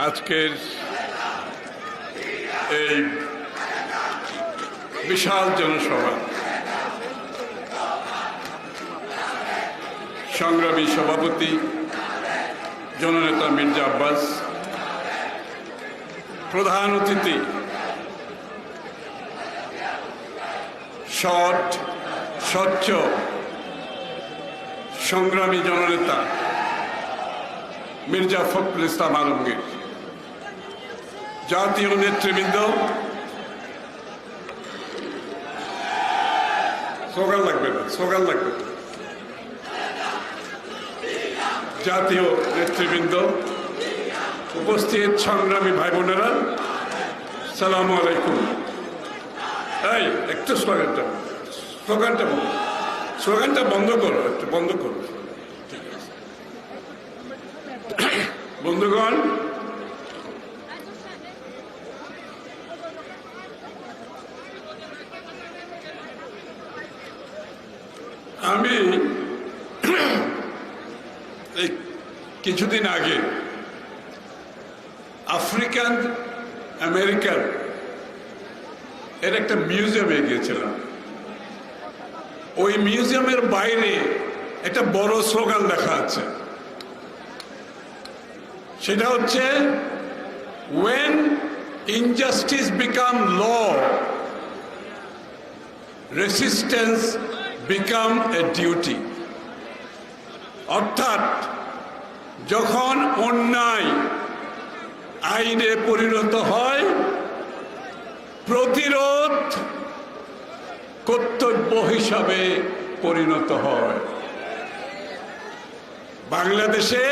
আজকের এই বিশাল জনসভা সংগ্রামী সভাপতি জননেতা মির্জা আব্বাস প্রধান অতিথি সৎ স্বচ্ছ সংগ্রামী জননেতা মির্জা ফখরুল ইসলাম আলমগীর। জাতীয় নেতৃবৃন্দ। স্লোগান লাগবে না, স্লোগান লাগবে জাতীয় নেতৃবৃন্দ, উপস্থিত সংগ্রামী ভাই বোনেরা সালাম আলাইকুম। এই, একটু স্লোগানটা স্লোগানটা বলো। স্লোগানটা বন্ধ করো, একটু বন্ধ করো বন্ধুগণ, আমি এই কিছুদিন আগে আফ্রিকান আমেরিকান এর একটা মিউজিয়ামে গিয়েছিলাম। ওই মিউজিয়ামের বাইরে একটা বড় স্লোগান লেখা আছে। সেটা হচ্ছে when injustice become law resistance become a duty অর্থাৎ, যখন অন্যায় আইনে পরিণত হয়, প্রতিরোধ কর্তব্য হিসাবে পরিণত হয়। বাংলাদেশে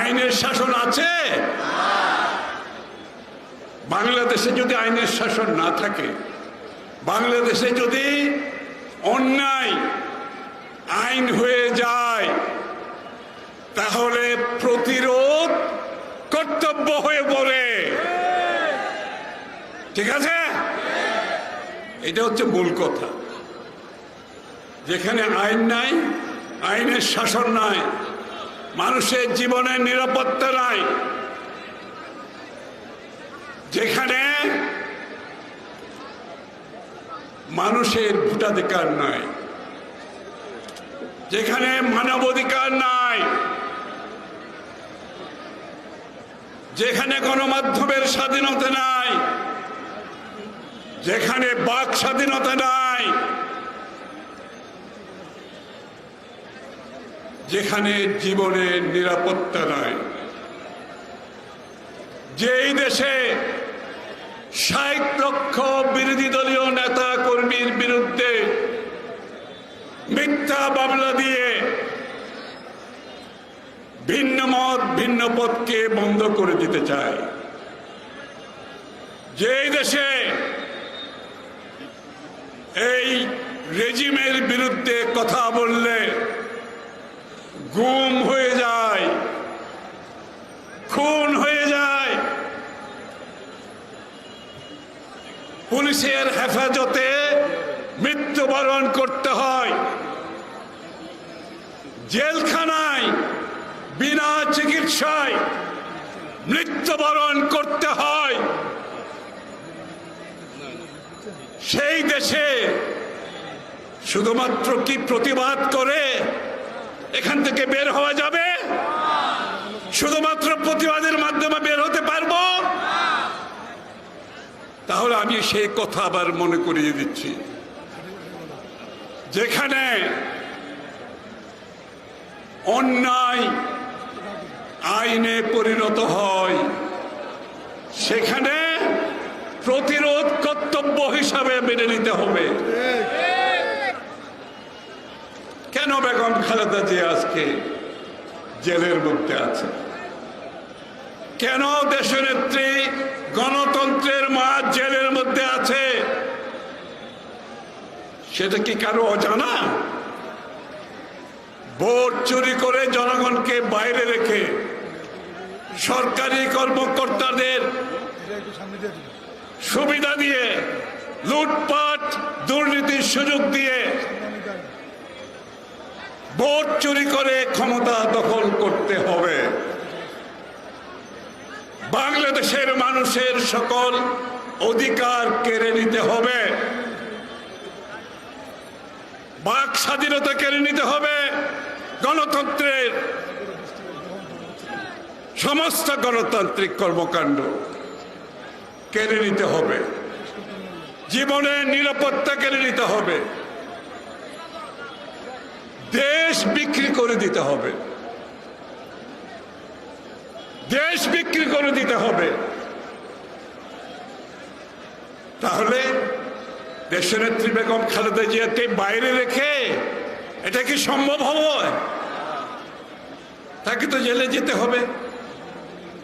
আইনের শাসন আছে? বাংলাদেশে যদি আইনের শাসন না থাকে, বাংলাদেশে যদি অন্যায় আইন হয়ে যায়, তাহলে প্রতিরোধ কর্তব্য হয়ে পড়ে। ঠিক আছে? এটা হচ্ছে মূল কথা। যেখানে আইন নাই, আইনের শাসন নাই, মানুষের জীবনের নিরাপত্তা নাই। যেখানে মানুষের ভোটাধিকার নাই, যেখানে মানবাধিকার নাই, যেখানে গণমাধ্যমের স্বাধীনতা নাই যেখানে বাক স্বাধীনতা নাই, যেখানে জীবনে নিরাপত্তা নাই। যেই দেশে ষাট লক্ষ বিরোধী দলীয় নেতা কর্মীর বিরুদ্ধে মিথ্যা মামলা দিয়ে ভিন্ন মত, ভিন্ন পথকে বন্ধ করে দিতে চায়। যেই দেশে এই রেজিমের বিরুদ্ধে কথা বললে গুম হয়ে যায়, খুন হয়ে যায়। পুলিশের হেফাজতে মৃত্যুবরণ করতে হয়। জেলখানায়, বিনা চিকিৎসায় মৃত্যুবরণ করতে হয়। সেই দেশে শুধুমাত্র কি প্রতিবাদ করে এখান থেকে বের হওয়া যাবে? শুধুমাত্র প্রতিবাদের মাধ্যমে বের হতে পারব? তাহলে আমি সেই কথা আবার মনে করিয়ে দিচ্ছি। যেখানে অন্যায় আইনে পরিণত হয়, সেখানে হিসাবে মেনে নিতে হবে। কেন বেগম খালেদা জিয়া আজকে জেলের মধ্যে আছে? কেন দেশনেত্রী গণতন্ত্রের মা জেলের মধ্যে আছে? সেটা কি কারও অজানা? ভোট চুরি করে জনগণকে বাইরে রেখে সরকারি কর্মকর্তাদের সুবিধা দিয়ে, লুটপাট, দুর্নীতির সুযোগ দিয়ে ভোট চুরি করে ক্ষমতা দখল করতে হবে। বাংলাদেশের মানুষের সকল অধিকার কেড়ে নিতে হবে। বাক স্বাধীনতা কেড়ে নিতে হবে। গণতন্ত্রের সমস্ত গণতান্ত্রিক কর্মকাণ্ড কেড়ে নিতে হবে। জীবনের নিরাপত্তা কেড়ে নিতে হবে। দেশ বিক্রি করে দিতে হবে। দেশ বিক্রি করে দিতে হবে। তাহলে দেশনেত্রী বেগম খালেদা জিয়াকে বাইরে রেখে এটা কি সম্ভব হবে? তাকে তো জেলে যেতে হবে।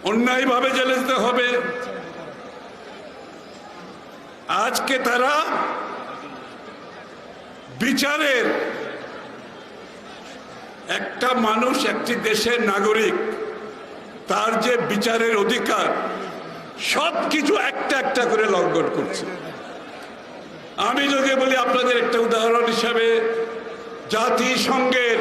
অন্যায়ভাবে জেলে যেতে হবে। আজকে তারা বিচারের একটা মানুষ, একটি দেশের নাগরিক, তার যে বিচারের অধিকার সব কিছু একটা একটা করে লঙ্ঘন করছে। আমি যদি বলি আপনাদের একটা উদাহরণ হিসাবে, জাতিসংঘের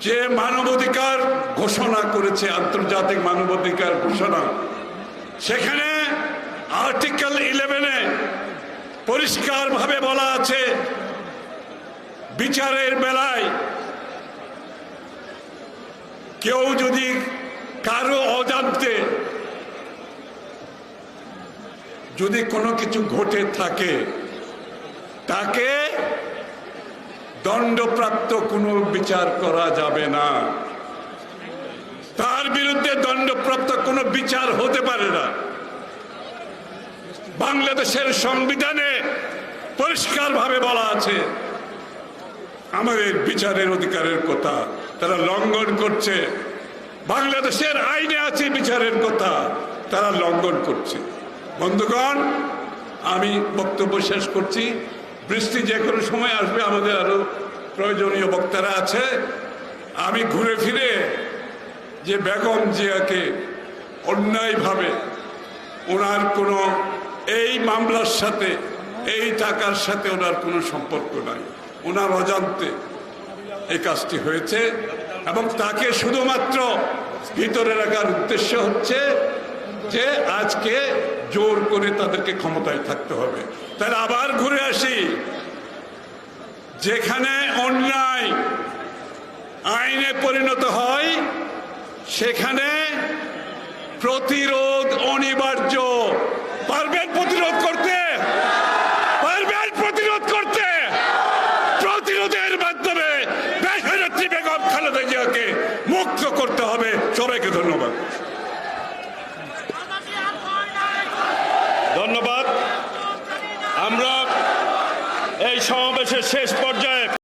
যে মানবাধিকার ঘোষণা করেছে, আন্তর্জাতিক মানবাধিকার ঘোষণা, সেখানে আর্টিকেল ইলেভেনে পরিষ্কারভাবে বলা আছে, বিচারের বেলায় কেউ যদি কারও অজান্তে যদি কোনো কিছু ঘটে থাকে, তাকে দণ্ডপ্রাপ্ত কোনো বিচার করা যাবে না। তার বিরুদ্ধে দণ্ডপ্রাপ্ত কোনো বিচার হতে পারে না। বাংলাদেশের সংবিধানে পরিষ্কারভাবে বলা আছে, আমাদের বিচারের অধিকারের কথা, তারা লঙ্ঘন করছে। বাংলাদেশের আইনে আছে বিচারের কথা, তারা লঙ্ঘন করছে। বন্ধুগণ, আমি বক্তব্য শেষ করছি। বৃষ্টি যে কোনো সময় আসবে, আমাদের আরও প্রয়োজনীয় বক্তারা আছে। আমি ঘুরে ফিরে যে বেগম জিয়াকে অন্যায়ভাবে ওনার কোনো এই মামলার সাথে, এই টাকার সাথে ওনার কোনো সম্পর্ক নাই। ওনার অজান্তে এই কাজটি হয়েছে এবং তাকে শুধুমাত্র ভিতরে রাখার উদ্দেশ্য হচ্ছে যে আজকে জোর করে তাদেরকে ক্ষমতায় থাকতে হবে। তাহলে আবার ঘুরে আসি। যেখানে অন্যায় আইনে পরিণত হয়, সেখানে প্রতিরোধ অনিবার্য। পারবেন প্রতিরোধ করতে? পারবেন প্রতিরোধ করতে? প্রতিরোধের মাধ্যমে